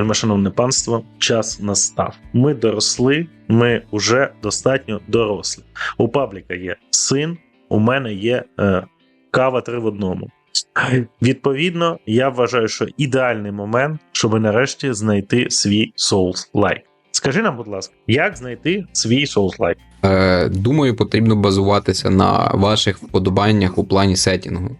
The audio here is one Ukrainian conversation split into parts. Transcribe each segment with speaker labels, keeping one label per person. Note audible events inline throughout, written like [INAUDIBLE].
Speaker 1: Вельмишановне панство, час настав. Ми доросли, ми вже достатньо дорослі. У пабліка є син, у мене є е, кава три в одному. Відповідно, я вважаю, що ідеальний момент, щоб нарешті знайти свій Souls Like. Скажи нам, будь ласка, як знайти свій Like?
Speaker 2: Е, думаю, потрібно базуватися на ваших вподобаннях у плані сетінгу.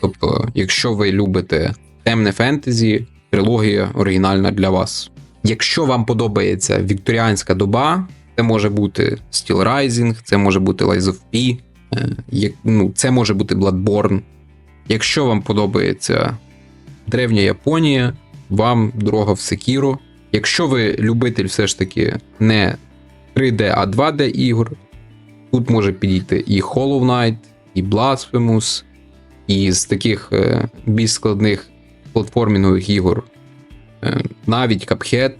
Speaker 2: Тобто, якщо ви любите темне фентезі, трилогія оригінальна для вас. Якщо вам подобається вікторіанська доба, це може бути Steel Rising, це може бути Lies of P, е, ну, це може бути Bloodborne. Якщо вам подобається древня Японія, вам дорога в Sekiro. Якщо ви любитель все ж таки не 3D, а 2D ігор, тут може підійти і Hollow Knight, і Blasphemous, і з таких е, більш складних платформінгових ігор. Е, навіть Cuphead.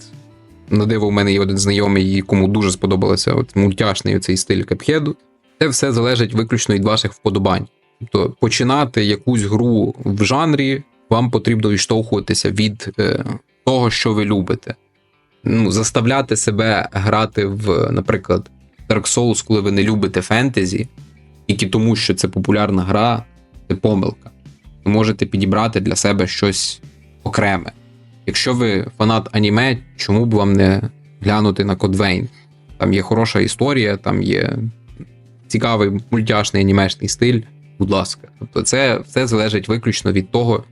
Speaker 2: На диво, у мене є один знайомий, якому дуже сподобався от мультяшний цей стиль Cuphead. Це все залежить виключно від ваших вподобань. Тобто починати якусь гру в жанрі, вам потрібно відштовхуватися від е, того, що ви любите. Ну, заставляти себе грати в, наприклад, Dark Souls, коли ви не любите фентезі, тільки тому, що це популярна гра, це помилка. Можете підібрати для себе щось окреме. Якщо ви фанат аніме, чому б вам не глянути на Кодвейн? Там є хороша історія, там є цікавий мультяшний анімешний стиль. Будь ласка. Тобто, це все залежить виключно від того,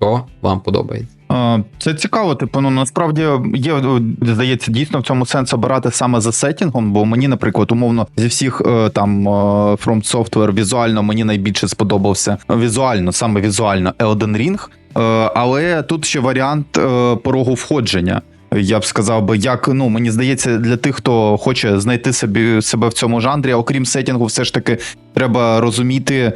Speaker 2: що вам подобається.
Speaker 3: Е, Це цікаво, типу, ну насправді є, е, здається, дійсно в цьому сенс обирати саме за сетінгом, бо мені, наприклад, умовно, зі всіх е, там е, From Software візуально мені найбільше сподобався візуально, саме візуально Elden Ring, Е, але тут ще варіант е, порогу входження. Я б сказав би, як ну мені здається, для тих, хто хоче знайти собі себе в цьому жанрі, окрім сетінгу, все ж таки треба розуміти.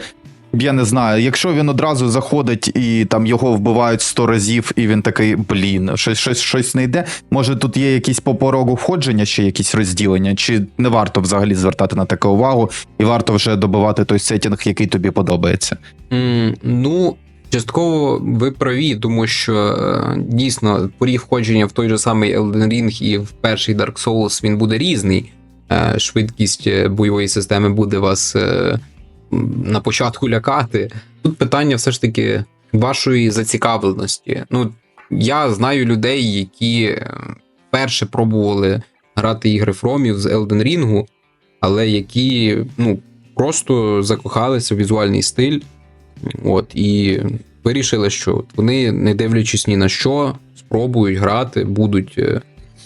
Speaker 3: Я не знаю, якщо він одразу заходить і там його вбивають 100 разів, і він такий, блін, щось щось щось не йде. Може тут є якісь по порогу входження, ще якісь розділення, чи не варто взагалі звертати на таке увагу, і варто вже добивати той сетінг, який тобі подобається.
Speaker 2: М, Ну, частково ви праві, тому що е, дійсно поріг входження в той же самий Elden Ring і в перший Dark Souls він буде різний. Е, Швидкість е, бойової системи буде вас на початку лякати. Тут питання все ж таки вашої зацікавленості. Ну, я знаю людей, які е, вперше пробували грати ігри Фромів з Elden Ring, але які ну, просто закохалися в візуальний стиль. От, і вирішили, що вони, не дивлячись ні на що, спробують грати, будуть е,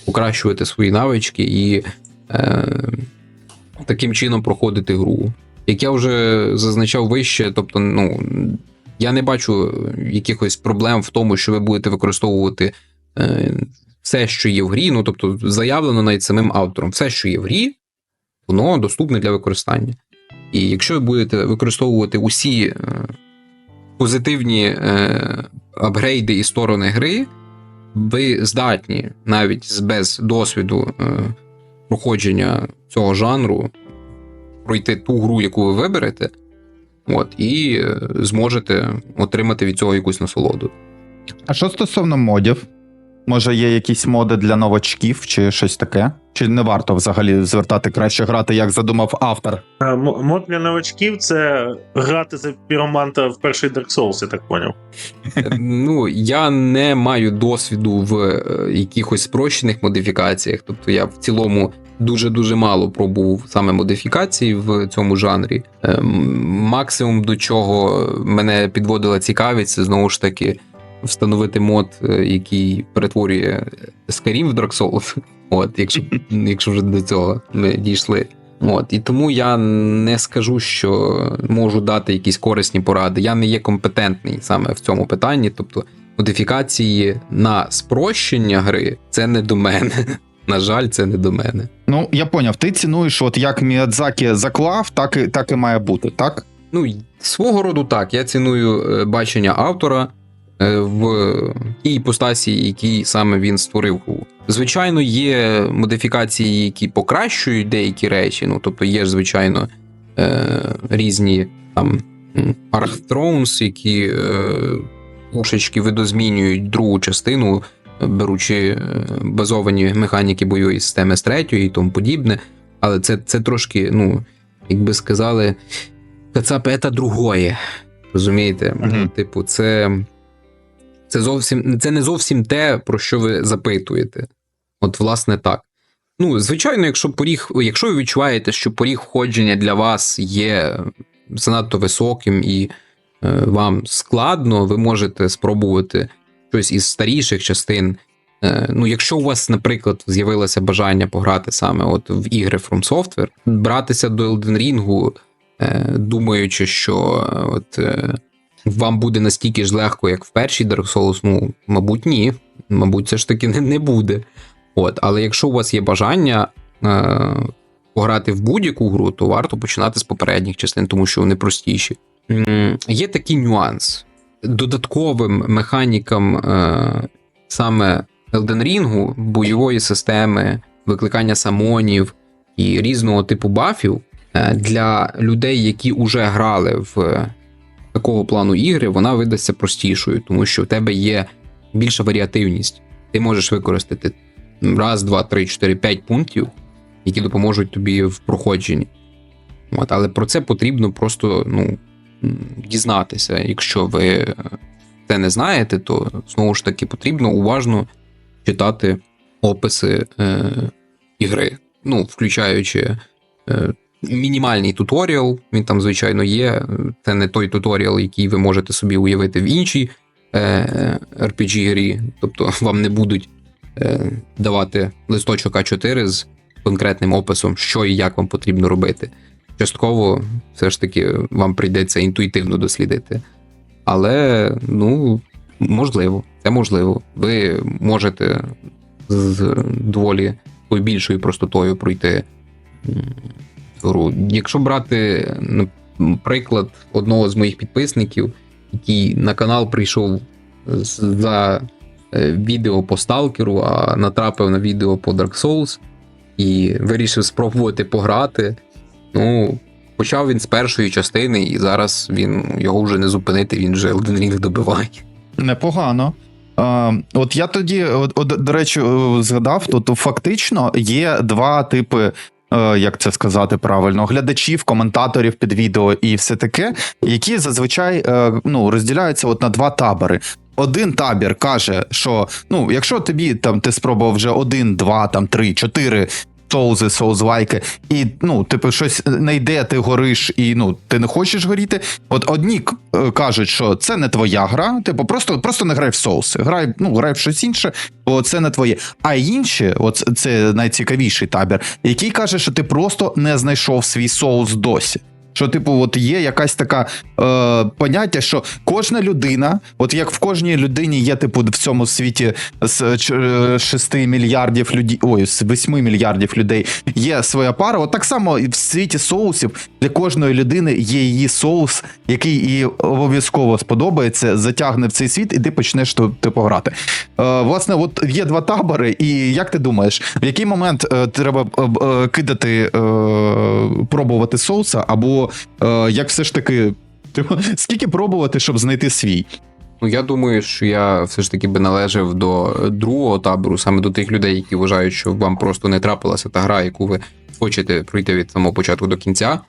Speaker 2: покращувати свої навички і е, таким чином проходити гру. Як я вже зазначав вище, тобто, ну, я не бачу якихось проблем в тому, що ви будете використовувати е, все, що є в грі. Ну, тобто, заявлено навіть самим автором, все, що є в грі, воно доступне для використання. І якщо ви будете використовувати усі е, позитивні е, апгрейди і сторони гри, ви здатні навіть без досвіду е, проходження цього жанру пройти ту гру, яку ви виберете, от, і е, зможете отримати від цього якусь насолоду.
Speaker 3: А що стосовно модів? Може, є якісь моди для новачків чи щось таке? Чи не варто взагалі звертати краще грати, як задумав автор?
Speaker 1: Мод для новачків це грати за піроманта в перший Dark Souls, я так поняв.
Speaker 2: Е, Ну, я не маю досвіду в е, якихось спрощених модифікаціях. Тобто я в цілому дуже-дуже мало пробував саме модифікації в цьому жанрі. Е, Максимум до чого мене підводила цікавість, це знову ж таки встановити мод, е, який перетворює Skyrim в Dark Souls. [LAUGHS] От, якщо, якщо вже до цього ми дійшли. От, і тому я не скажу, що можу дати якісь корисні поради. Я не є компетентний саме в цьому питанні. Тобто, модифікації на спрощення гри це не до мене. [LAUGHS] На жаль, це не до мене.
Speaker 3: Ну, я поняв, ти цінуєш, от як Міядзакі заклав, так і так і має бути, так?
Speaker 2: Ну, свого роду так. Я ціную е, бачення автора е, в тій іпостасі, якій саме він створив. Звичайно, є модифікації, які покращують деякі речі. Ну, тобто є ж, звичайно, е, різні там Arch які трошечки видозмінюють другу частину беручи е, базовані механіки бойової системи з третьої і тому подібне. Але це, це трошки, ну, як би сказали, Кацап це другое. Розумієте?
Speaker 3: Мгм.
Speaker 2: Типу, це, це, зовсім, це не зовсім те, про що ви запитуєте. От, власне, так. Ну, звичайно, якщо поріг, якщо ви відчуваєте, що поріг входження для вас є занадто високим і е, вам складно, ви можете спробувати щось із старіших частин. Е, ну, якщо у вас, наприклад, з'явилося бажання пограти саме от в ігри From Software, братися до Elden Ring, е, думаючи, що е, от, вам буде настільки ж легко, як в першій Dark Souls, ну, мабуть, ні. Мабуть, це ж таки не, буде. От, але якщо у вас є бажання е, пограти в будь-яку гру, то варто починати з попередніх частин, тому що вони простіші. Є такий нюанс. Додатковим механікам е, саме Elden Ring, бойової системи, викликання самонів і різного типу бафів е, для людей, які вже грали в такого плану ігри, вона видасться простішою, тому що в тебе є більша варіативність. Ти можеш використати раз, два, три, чотири, п'ять пунктів, які допоможуть тобі в проходженні. От, але про це потрібно просто ну, дізнатися. Якщо ви е, це не знаєте, то знову ж таки потрібно уважно читати описи е, ігри, ну, включаючи е, мінімальний туторіал, він там, звичайно, є. Це не той туторіал, який ви можете собі уявити в іншій е, RPG-грі. Тобто [LAUGHS] вам не будуть е, давати листочок А4 з конкретним описом, що і як вам потрібно робити. Частково все ж таки вам прийдеться інтуїтивно дослідити. Але, ну, можливо, це можливо. Ви можете з доволі більшою простотою пройти гру. Якщо брати наприклад одного з моїх підписників, який на канал прийшов за е, відео по сталкеру, а натрапив на відео по Dark Souls і вирішив спробувати пограти. Ну, почав він з першої частини, і зараз він його вже не зупинити, він вже Elden Ring добиває.
Speaker 3: Непогано. От я тоді, от, до речі, е, згадав, то, то фактично є два типи. е, Як це сказати правильно, глядачів, коментаторів під відео і все таке, які зазвичай е, ну, розділяються от на два табори. Один табір каже, що ну, якщо тобі там ти спробував вже один, два, там три, чотири соузи, соузлайки, і ну, типу, щось не йде, ти гориш, і ну ти не хочеш горіти. От одні е, кажуть, що це не твоя гра, типу, просто, просто не грай в соуси, грай, ну, грай в щось інше, бо це не твоє. А інші, от це найцікавіший табір, який каже, що ти просто не знайшов свій соус досі. Що, типу, от є якась така е, поняття, що кожна людина, от як в кожній людині є, типу, в цьому світі з 6 мільярдів людей, ой, з 8 мільярдів людей є своя пара. От так само в світі соусів для кожної людини є її соус, який їй обов'язково сподобається, затягне в цей світ, і ти почнеш типу, грати. Е, власне, от є два табори, і як ти думаєш, в який момент е, треба е, е, кидати, е, пробувати соуса, або е, як все ж таки. Типу, [LAUGHS] скільки пробувати, щоб знайти свій?
Speaker 2: Ну, я думаю, що я все ж таки би належав до другого табору, саме до тих людей, які вважають, що вам просто не трапилася та гра, яку ви хочете пройти від самого початку до кінця,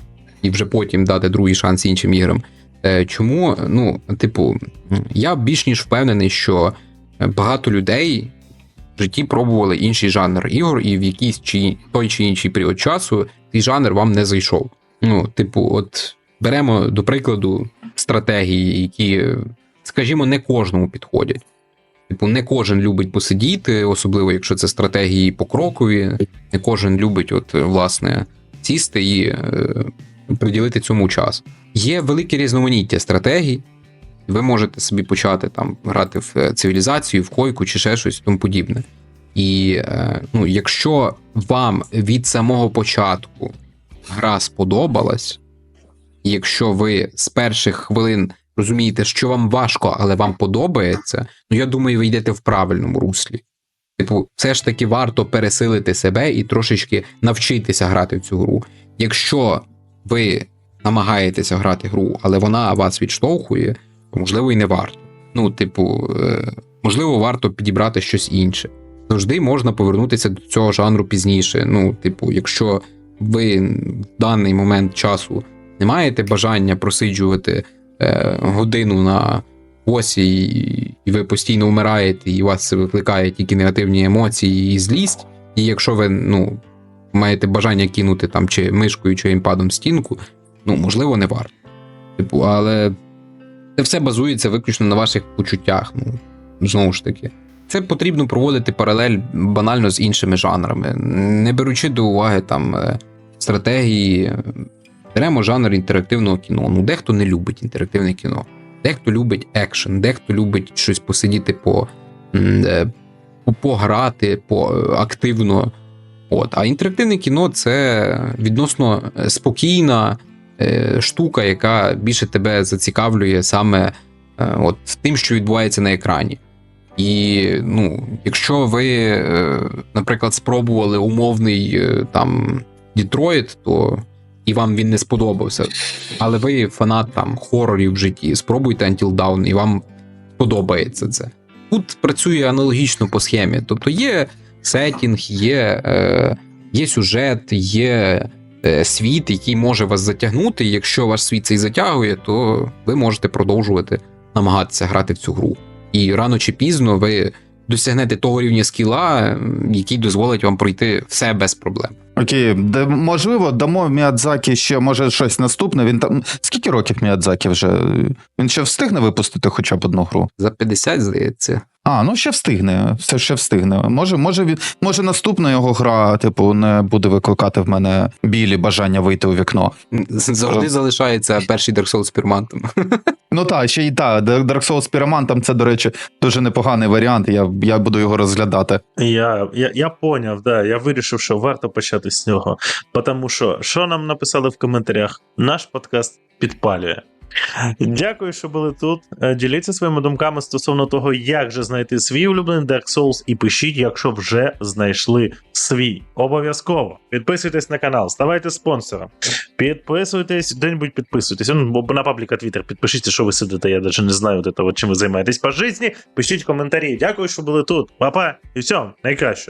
Speaker 2: і вже потім дати другий шанс іншим іграм. Е, Чому? Ну, типу, я більш ніж впевнений, що багато людей в житті пробували інший жанр ігор, і в якийсь чи той чи інший період часу цей жанр вам не зайшов. Ну, типу, от беремо до прикладу стратегії, які скажімо, не кожному підходять. Типу, не кожен любить посидіти, особливо якщо це стратегії покрокові, не кожен любить, от, власне, сісти і е, приділити цьому час. Є велике різноманіття стратегій. Ви можете собі почати там грати в е, цивілізацію, в койку чи ще щось тому подібне. І е, ну, якщо вам від самого початку гра сподобалась, якщо ви з перших хвилин розумієте, що вам важко, але вам подобається, ну я думаю, ви йдете в правильному руслі. Типу, все ж таки варто пересилити себе і трошечки навчитися грати в цю гру. Якщо ви намагаєтеся грати гру, але вона вас відштовхує, то можливо і не варто. Ну, типу, е, можливо, варто підібрати щось інше. Завжди можна повернутися до цього жанру пізніше. Ну, типу, якщо ви в даний момент часу не маєте бажання просиджувати е, годину на босі, і- ви постійно вмираєте, і вас це викликає тільки негативні емоції і злість. І якщо ви ну, маєте бажання кинути там чи мишкою, чи геймпадом в стінку, ну можливо, не варто. Типу, але це все базується виключно на ваших почуттях. Ну, знову ж таки. Це потрібно проводити паралель банально з іншими жанрами, не беручи до уваги там е, стратегії. Беремо жанр інтерактивного кіно. Ну, дехто не любить інтерактивне кіно, дехто любить екшен, дехто любить щось посидіти по, е, по- пограти по е, активно. От. А інтерактивне кіно це відносно спокійна е, штука, яка більше тебе зацікавлює саме е, от, тим, що відбувається на екрані. І ну, якщо ви, е, наприклад, спробували умовний е, там Дітройт, то і вам він не сподобався. Але ви фанат там хорорів в житті, спробуйте Until Dawn, і вам подобається це. Тут працює аналогічно по схемі. Тобто є сетінг, є, е, є сюжет, є е, світ, який може вас затягнути. Якщо ваш світ цей затягує, то ви можете продовжувати намагатися грати в цю гру. І рано чи пізно ви досягнете того рівня скіла, який дозволить вам пройти все без проблем.
Speaker 3: Окей, де, можливо, дамо Міадзакі ще може щось наступне. Він там скільки років Міадзакі вже? Він ще встигне випустити хоча б одну гру?
Speaker 2: За 50, здається.
Speaker 3: А, ну ще встигне, все ще встигне. Може, може, він, може наступна його гра, типу, не буде викликати в мене білі бажання вийти у вікно.
Speaker 2: Завжди
Speaker 3: О.
Speaker 2: залишається перший Dark Souls з пірмантом. [LAUGHS]
Speaker 3: Ну так, ще й так, Dark Souls Pyromantom це, до речі, дуже непоганий варіант. Я, я буду його розглядати.
Speaker 1: Я, я, я поняв, да. Я вирішив, що варто почати з нього. Тому що, що нам написали в коментарях? Наш подкаст підпалює. Дякую, що були тут. Е, Діліться своїми думками стосовно того, як же знайти свій улюблений Dark Souls, і пишіть, якщо вже знайшли свій. Обов'язково підписуйтесь на канал, ставайте спонсором. Підписуйтесь, де-небудь підписуйтесь. На пабліка Твіттер підпишіться, що ви сидите. Я навіть не знаю, от этого, чим ви займаєтесь по житті. Пишіть коментарі. Дякую, що були тут. Па-па, і всього найкращого.